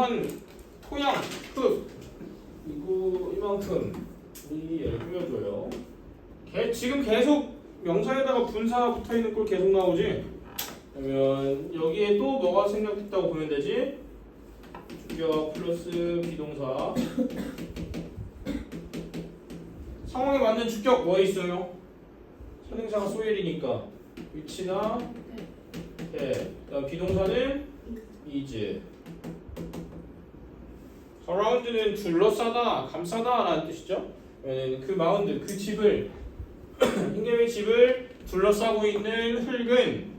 또한 토양, 흙 이거 이만큼 이 얘를 꾸며줘요. 개, 지금 계속 명사에다가 분사 붙어 있는 꼴 계속 나오지. 그러면 여기에 또 뭐가 생략됐다고 보면 되지? 주격 플러스 비동사. 상황에 맞는 주격 뭐 있어요? 선행사가 소일이니까 위치나 예. 그다음 비동사는 is. Surround는 둘러싸다, 감싸다라는 뜻이죠. 예, 그 마운드, 그 집을 흰개의 집을 둘러싸고 있는 흙은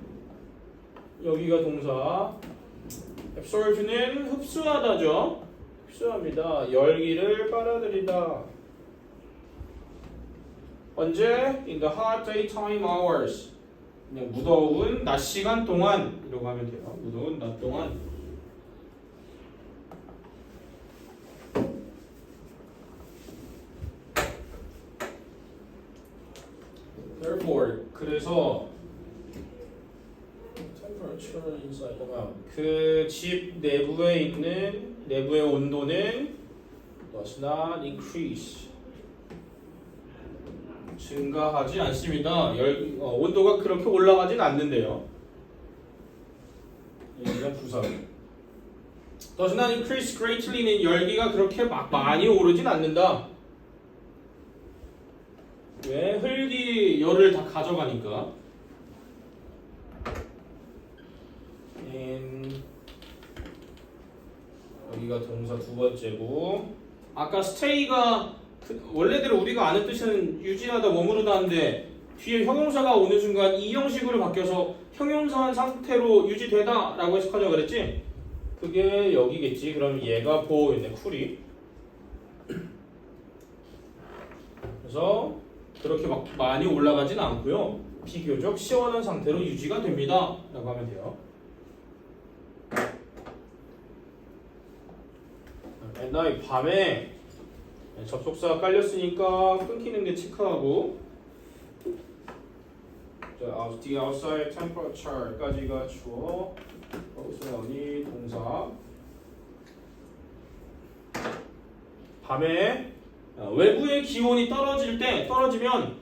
여기가 동사. absorb는 흡수하다죠. 흡수합니다. 열기를 빨아들이다. 언제? In the hot daytime hours. 그냥 무더운 낮 시간 동안 이라고 하면 돼요. 무더운 낮 동안. Therefore, 그래서 temperature inside the house. 그 집 내부에 있는 내부의 온도는 does not increase. 증가하지 않습니다. 열, 어, 온도가 그렇게 올라가진 않는데요. 여기가 부사. Does not increase greatly는 열기가 그렇게 막 많이 오르진 않는다. 왜? 흙이 열을 다 가져가니까. 여기가 동사 두 번째고 아까 stay가 그- 원래대로 우리가 아는 뜻은 유지하다 머무르다 하는데 뒤에 형용사가 오는 순간 이 형식으로 바뀌어서 형용사한 상태로 유지되다 라고 해석하자 그랬지? 그게 여기겠지 그럼 얘가 보호 있네 쿨이 그래서 그렇게 막 많이 올라가진 않고요. 비교적 시원한 상태로 유지가 됩니다. 라고 하면 돼요. 옛날에 밤에 접속사가 깔렸으니까 끊기는 게 체크하고. the outside temperature까지가 주어. 거기서 나오니 동사. 밤에 어, 외부의 기온이 떨어질 때 떨어지면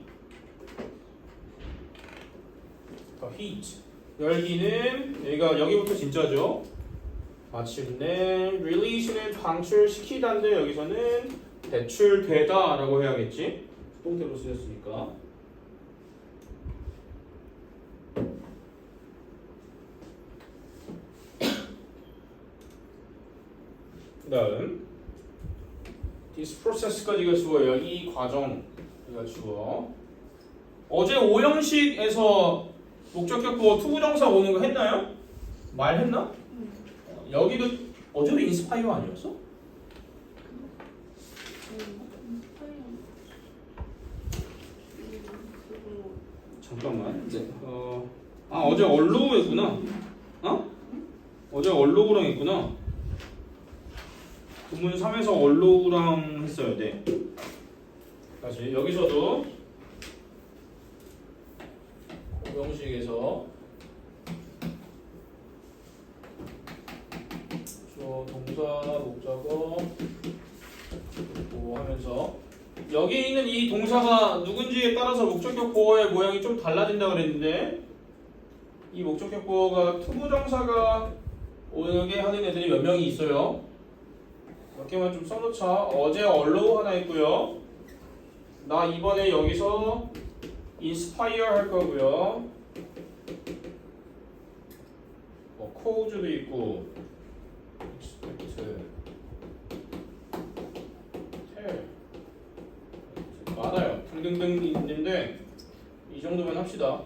the heat 열기는 여기가 여기부터 진짜죠 마침내 release는 방출시키다인데 여기서는 배출되다라고 해야겠지. 수동태로 쓰였으니까. 그다음 this process까지가 주어요. 이 과정 이가 주어. 어제 오형식에서 목적격 보고 투부정사 오는 거 했나요? 말했나? 어, 여기도 어제도 인스파이어 아니었어? 잠깐만. 어, 아 어제 얼로우 했구나. 어? 어제 얼로우랑 했구나. 구문 3에서 얼로우랑 했어야 돼. 다시 여기서도 공형식에서 저 동사 목적어 뭐 하면서 여기 있는 이 동사가 누군지에 따라서 목적격 보어의 모양이 좀 달라진다 그랬는데 이 목적격 보어가 투부정사가 오게 하는 애들이 몇 명이 있어요. 몇 개만 좀 써놓자. 어제 얼로우 하나 있고요. 나 이번에 여기서 인스파이어 할 거고요. 뭐 코우즈도 있고 많아요. 등등등 있는데 이 정도면 합시다.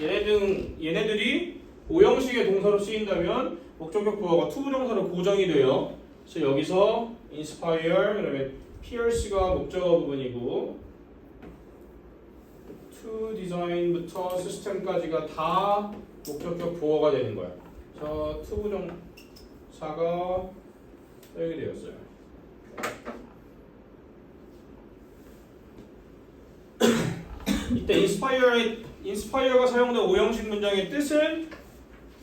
얘네들 얘네들이 오형식의 동사로 쓰인다면 목적격 부호가 투부정사로 고정이 돼요. 그래서 여기서 inspire 그다음에 pierce가 목적어 부분이고 to design부터 시스템까지가 다 목적격 부호가 되는 거야. 저 투부정사가 여기 되었어요. 이때 inspire의 inspire가 사용된 오형식 문장의 뜻은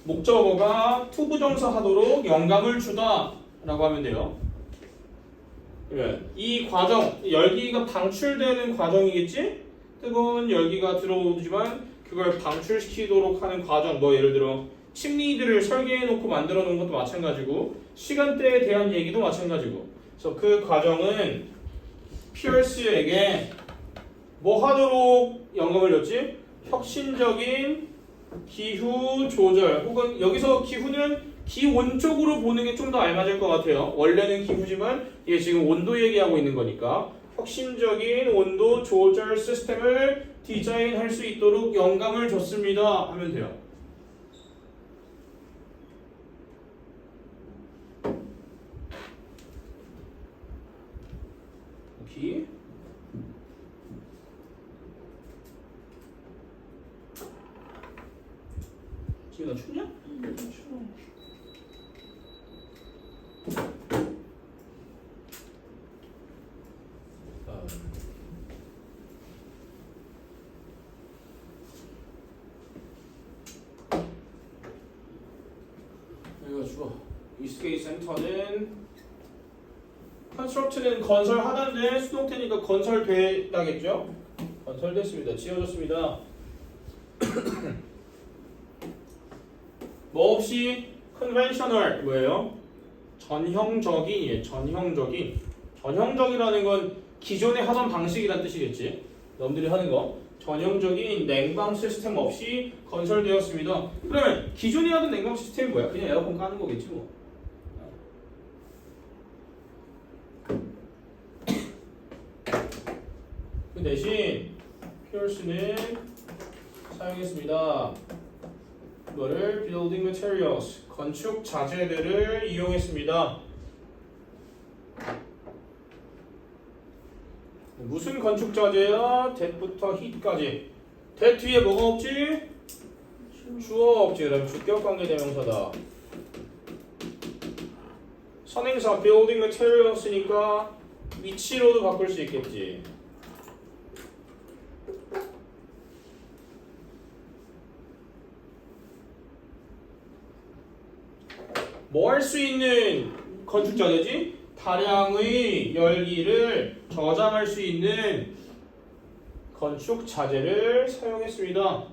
목적어가 투부정사 하도록 영감을 주다 라고 하면 돼요. 그러면 이 과정, 열기가 방출되는 과정이겠지? 뜨거운 열기가 들어오지만 그걸 방출시키도록 하는 과정, 뭐 예를 들어 침리들을 설계해 놓고 만들어 놓은 것도 마찬가지고 시간대에 대한 얘기도 마찬가지고 그래서 그 과정은 피어스에게 뭐 하도록 영감을 줬지? 혁신적인 기후 조절 혹은 여기서 기후는 기온 쪽으로 보는 게 좀 더 알맞을 것 같아요. 원래는 기후지만 이게 지금 온도 얘기하고 있는 거니까 혁신적인 온도 조절 시스템을 디자인할 수 있도록 영감을 줬습니다 하면 돼요. 오케이. 지금 나 춥냐? 아. 여기가 주어. 이스케이 센터는 컨스트럭트는 건설하다인데 수동태니까 건설되다겠죠? 건설됐습니다. 지어졌습니다. 뭐 없이 conventional 뭐예요? 전형적인이에요. 전형적인. 전형적이라는 건 기존에 하던 방식이란 뜻이겠지. 여러분들이 하는 거. 전형적인 냉방 시스템 없이 건설되었습니다. 그러면 기존에 하던 냉방 시스템이 뭐야? 그냥 에어컨 까는 거겠지 뭐. 그 대신 피어스는 사용했습니다. 이거를 building materials 건축 자재들을 이용했습니다. 무슨 건축 자재야? that부터 heat까지. that 뒤에 뭐가 없지? 주어 없지. 그럼 주격 관계 대명사다. 선행사 building materials니까 위치로도 바꿀 수 있겠지. 뭐 할 수 있는 건축 자재지? 다량의 열기를 저장할 수 있는 건축 자재를 사용했습니다.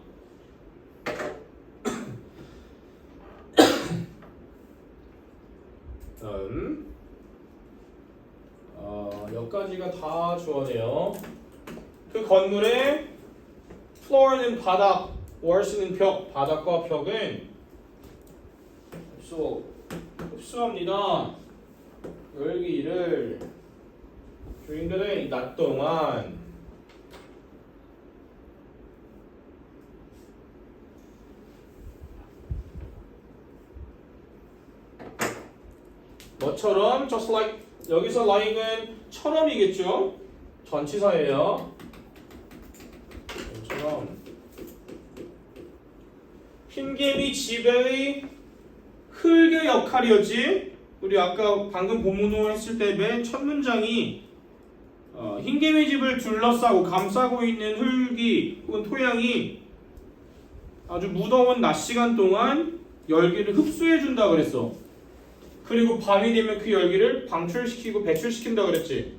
다음 어, 여기까지가 다 주어네요. 그 건물의 floor는 바닥, walls는 벽, 바닥과 벽은 흡수 흡수합니다. 열기를 day 낮 동안 뭐처럼 just like 여기서 like은 처럼이겠죠? 전치사예요. 처럼 흰개미 지배의 흙의 역할이었지. 우리 아까 방금 본문호 했을 때 맨 첫 문장이 어, 흰개미 집을 둘러싸고 감싸고 있는 흙이 혹은 토양이 아주 무더운 낮 시간 동안 열기를 흡수해 준다 그랬어. 그리고 밤이 되면 그 열기를 방출시키고 배출시킨다 그랬지.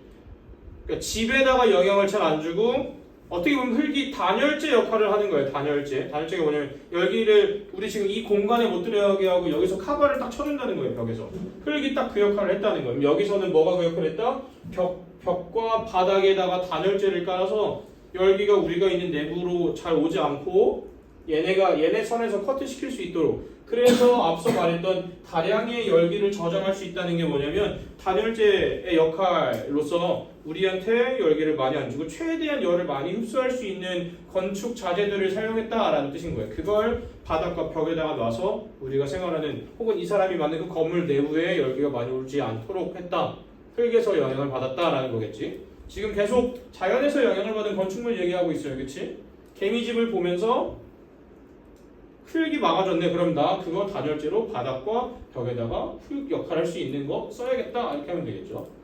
그러니까 집에다가 영향을 잘 안 주고 어떻게 보면 흙이 단열재 역할을 하는 거예요. 단열재. 단열재가 뭐냐면 열기를 우리 지금 이 공간에 못 들어가게 하고 여기서 카바를 딱 쳐준다는 거예요. 벽에서. 흙이 딱 그 역할을 했다는 거예요. 여기서는 뭐가 그 역할을 했다? 벽, 벽과 바닥에다가 단열재를 깔아서 열기가 우리가 있는 내부로 잘 오지 않고 얘네가 얘네 선에서 커트시킬 수 있도록 그래서 앞서 말했던 다량의 열기를 저장할 수 있다는 게 뭐냐면 단열재의 역할로서 우리한테 열기를 많이 안 주고 최대한 열을 많이 흡수할 수 있는 건축 자재들을 사용했다라는 뜻인 거예요. 그걸 바닥과 벽에다가 놔서 우리가 생활하는 혹은 이 사람이 만든 그 건물 내부에 열기가 많이 오지 않도록 했다. 흙에서 영향을 받았다라는 거겠지. 지금 계속 자연에서 영향을 받은 건축물 얘기하고 있어요. 그렇지? 개미집을 보면서 흙이 막아졌네. 그럼 나 그거 단열재로 바닥과 벽에다가 흙 역할할 수 있는 거 써야겠다. 이렇게 하면 되겠죠.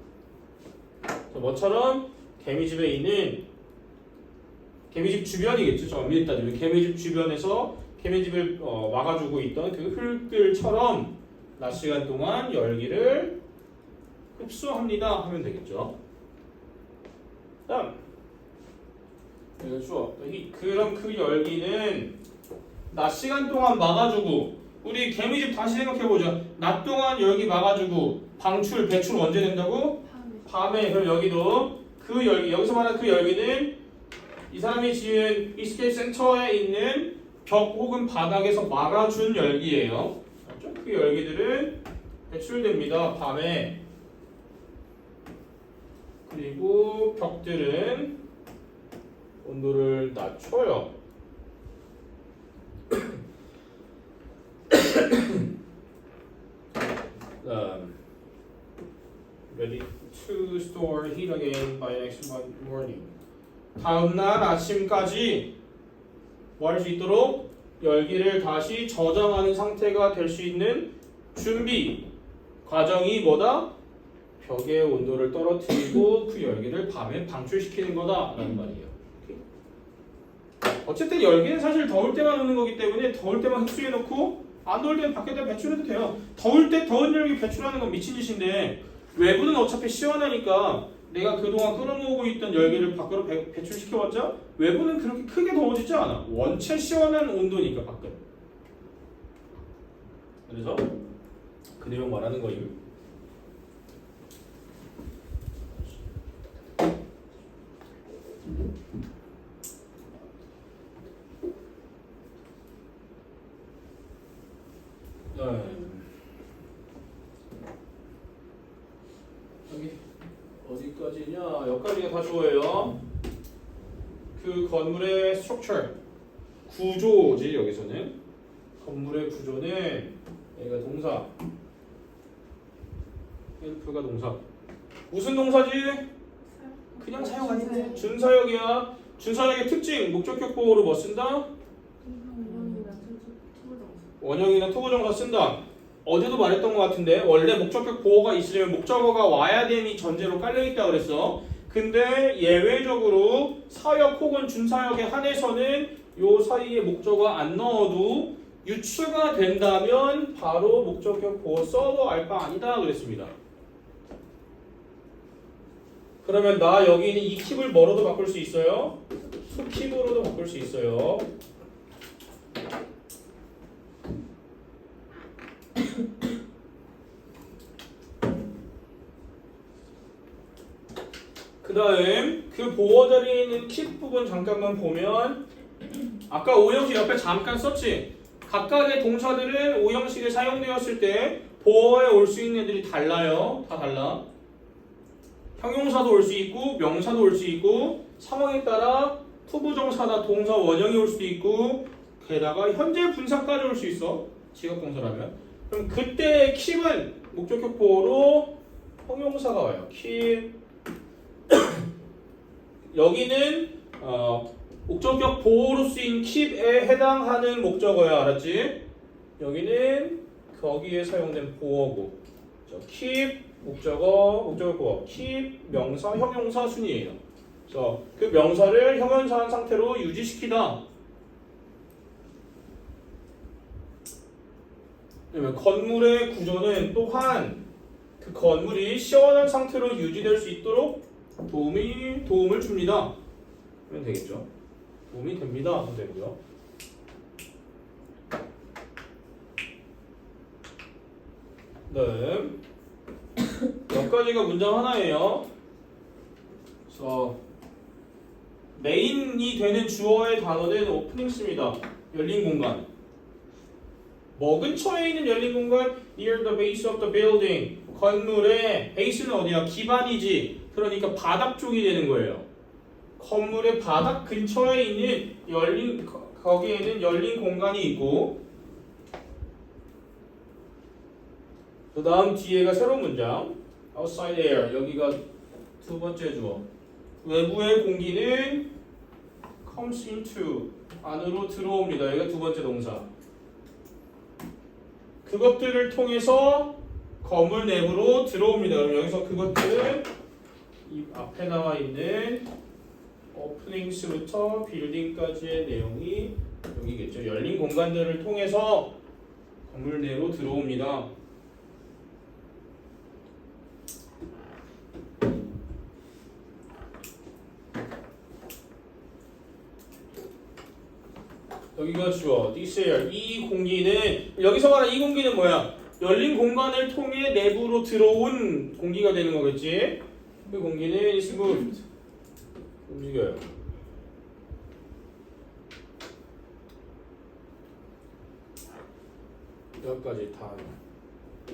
뭐처럼 개미집에 있는 개미집 주변이겠죠. 저 엄밀히 따지면 개미집 주변에서 개미집을 어, 막아주고 있던 그 흙들처럼 낮 시간 동안 열기를 흡수합니다 하면 되겠죠. 다음 이- 그럼 그 열기는 낮 시간 동안 막아주고 우리 개미집 다시 생각해보자. 낮 동안 열기 막아주고 방출 배출 언제 된다고? 밤에 그럼 여기도 그 열기 여기서 말하는 그 열기는 이 사람이 지은 이스케이트 센터에 있는 벽 혹은 바닥에서 막아준 열기예요. 그 열기들은 배출됩니다. 밤에 그리고 벽들은 온도를 낮춰요. store heat again by next morning. 다음 날 아침까지 뭐 할 수 있도록 열기를 다시 저장하는 상태가 될 수 있는 준비 과정이 뭐다? 벽의 온도를 떨어뜨리고 그 열기를 밤에 방출시키는 거다라는 말이에요. 어쨌든 열기는 사실 더울 때만 오는 거기 때문에 더울 때만 흡수해 놓고 안 더울 때는 밖에다 배출해도 돼요. 더울 때 더운 열기 배출하는 건 미친 짓인데 외부는 어차피 시원하니까 내가 그동안 끌어모으고 있던 열기를 밖으로 배, 배출시켜봤자 외부는 그렇게 크게 더워지지 않아. 원체 시원한 온도니까 밖은. 그래서 그 내용 말하는 거임. 네. 여기 어디까지냐? 여기까지가 다 주어예요. 그 건물의 structure 구조지 여기서는 건물의 구조는 얘가 동사 헬프가 동사 무슨 동사지? 그냥 사용 아닌데 준사역이야. 준사역의 특징 목적격 보호로 뭐 쓴다? 원형이나 투부정사 쓴다. 어제도 말했던 것 같은데 원래 목적격 보호가 있으려면 목적어가 와야 됨이 전제로 깔려 있다 그랬어. 근데 예외적으로 사역 혹은 준사역에 한해서는 요 사이에 목적어 안 넣어도 유추가 된다면 바로 목적격 보호 써도 알바 아니다 그랬습니다. 그러면 나 여기 있는 이 킵을 뭐로도 바꿀 수 있어요? 수킵으로도 바꿀 수 있어요. 그 다음 그 보호 자리에 있는 킵 부분 잠깐만 보면 아까 오형식 옆에 잠깐 썼지? 각각의 동사들은 오형식에 사용되었을 때 보어에 올 수 있는 애들이 달라요. 다 달라. 형용사도 올 수 있고 명사도 올 수 있고 상황에 따라 투부정사나 동사 원형이 올 수도 있고 게다가 현재 분사까지 올 수 있어. 지각동사라면 그럼 그때 킵은 목적격 보호로 형용사가 와요 킵 여기는 어, 목적격 보호로 쓰인 킵에 해당하는 목적어야 알았지? 여기는 거기에 사용된 보어고 자, 킵 목적어 목적어 보어 킵 명사 형용사 순이에요. 그래서 그 명사를 형용사한 상태로 유지시키다. 그러면 건물의 구조는 또한 그 건물이 시원한 상태로 유지될 수 있도록 도움이 도움을 줍니다. 하면 되겠죠. 도움이 됩니다. 하면 되고요. 네. 여기까지가 문장 하나예요. 그래서 메인이 되는 주어의 단어는 오프닝스입니다. 열린 공간. 뭐 근처에 있는 열린 공간 near the base of the building 건물의 베이스는 어디야? 기반이지. 그러니까 바닥 쪽이 되는 거예요. 건물의 바닥 근처에 있는 열린 거- 거기에는 열린 공간이 있고 그 다음 뒤에가 새로운 문장 outside air 여기가 두 번째 주어 외부의 공기는 comes into 안으로 들어옵니다. 여기가 두 번째 동사 그것들을 통해서 건물 내부로 들어옵니다. 그럼 여기서 그것들은 이 앞에 나와 있는 오프닝스부터 빌딩까지의 내용이 여기겠죠. 열린 공간들을 통해서 건물 내로 들어옵니다. 여기가 주어. This air. 이 공기는 여기서 말하는 이 공기는 뭐야? 열린 공간을 통해 내부로 들어온 공기가 되는 거겠지. 그 공기는 is moved. 움직여요. 여기까지 다.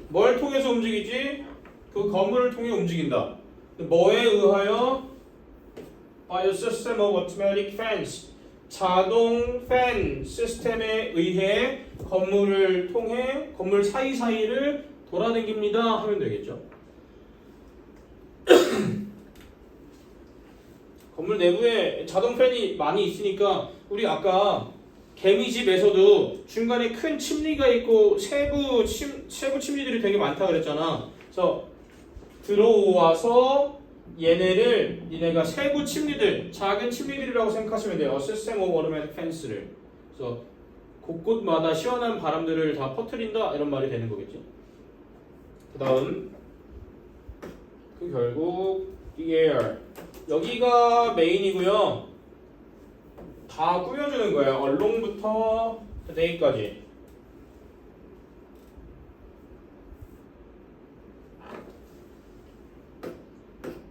뭘 통해서 움직이지? 그 건물을 통해 움직인다. 뭐에 의하여? By a system of automatic fans. 자동 팬 시스템에 의해 건물을 통해 건물 사이사이를 돌아다닙니다 하면 되겠죠. 건물 내부에 자동 팬이 많이 있으니까 우리 아까 개미집에서도 중간에 큰 침리가 있고 세부 침 세부 침리들이 되게 많다 그랬잖아. 그래서 들어와서 얘네를 니네가 세부 침리들, 작은 침리들이라고 생각하시면 돼요. 시스템 오브 오토매틱 펜스를. 그래서 곳곳마다 시원한 바람들을 다 퍼뜨린다 이런 말이 되는 거겠죠. 그다음 그 결국 air 여기가 메인이고요. 다 꾸며주는 거예요. 얼롱부터 today까지.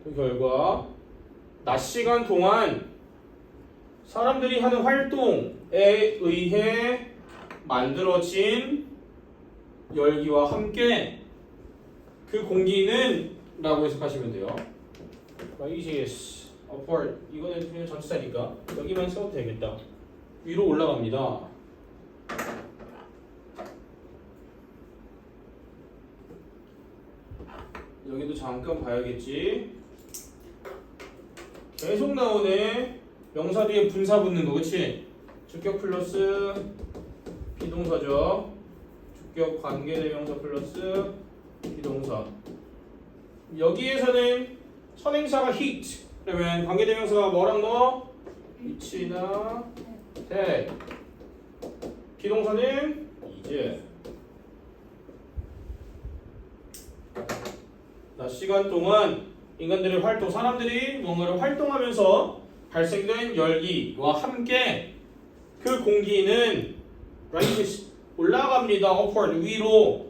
그 결과 낮 시간 동안 사람들이 하는 활동에 의해 만들어진 열기와 함께 그 공기는 라고 해석하시면 돼요. Raises upward 이거는 그냥 전치사니까 여기만 써도 되겠다. 위로 올라갑니다. 여기도 잠깐 봐야겠지. 계속 나오네. 명사 뒤에 분사 붙는 거, 그치? 주격 플러스 비동사죠. 주격 관계대명사 플러스 비동사. 여기에서는 선행사가 hit. 그러면 관계대명사가 뭐랑 뭐? 위치나 대. 비동사는 이제. 낮 시간 동안 인간들의 활동, 사람들이 뭔가를 활동하면서 발생된 열기와 함께 그 공기는 rises 올라갑니다. upward 위로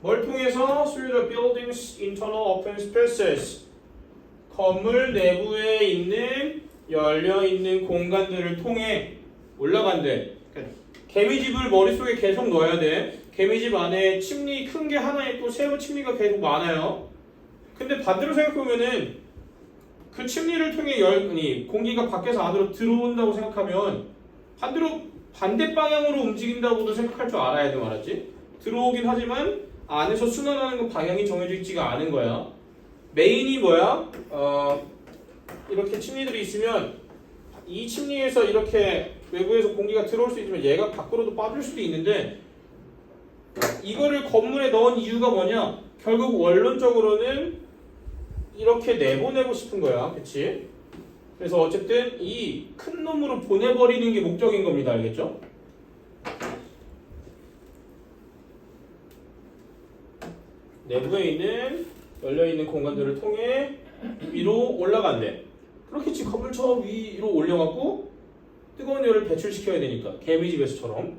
뭘 통해서 through the building's internal open spaces 건물 내부에 있는 열려 있는 공간들을 통해 올라간대. 그러니까 개미집을 머릿속에 계속 넣어야 돼. 개미집 안에 침리 큰 게 하나 있고 세부 침리가 계속 많아요. 근데 반대로 생각해보면은 그 침리를 통해 열, 아니, 공기가 밖에서 안으로 들어온다고 생각하면 반대로 반대 방향으로 움직인다고도 생각할 줄 알아야 돼 말았지? 들어오긴 하지만 안에서 순환하는 건 방향이 정해져 있지가 않은 거야. 메인이 뭐야? 어, 이렇게 침리들이 있으면 이 침리에서 이렇게 외부에서 공기가 들어올 수 있지만 얘가 밖으로도 빠질 수도 있는데 이거를 건물에 넣은 이유가 뭐냐? 결국 원론적으로는 이렇게 내보내고 싶은 거야. 그치? 그래서 어쨌든 이 큰 놈으로 보내버리는 게 목적인 겁니다. 알겠죠? 내부에 있는 열려있는 공간들을 통해 위로 올라간대. 그렇겠지. 건물 저 위로 올려갖고 뜨거운 열을 배출시켜야 되니까. 개미집에서처럼.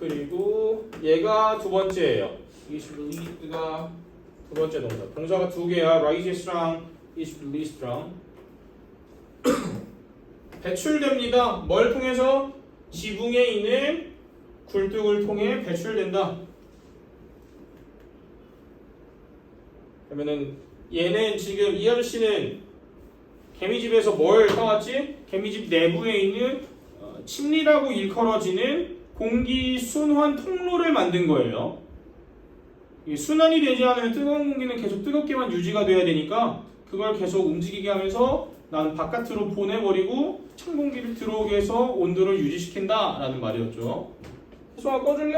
그리고 얘가 두 번째예요. is released가 두 번째 동사. 동사가 두 개야. rises,랑 is released랑 배출됩니다. 뭘 통해서? 지붕에 있는 굴뚝을 통해 배출된다. 그러면은 얘는 지금 이 아저씨는 개미집에서 뭘 사왔지? 개미집 내부에 있는 어, 침리라고 일컬어지는 공기 순환 통로를 만든 거예요. 이 순환이 되지 않으면 뜨거운 공기는 계속 뜨겁게만 유지가 돼야 되니까 그걸 계속 움직이게 하면서 난 바깥으로 보내버리고 찬 공기를 들어오게 해서 온도를 유지시킨다라는 말이었죠. 혜성아 꺼줄래?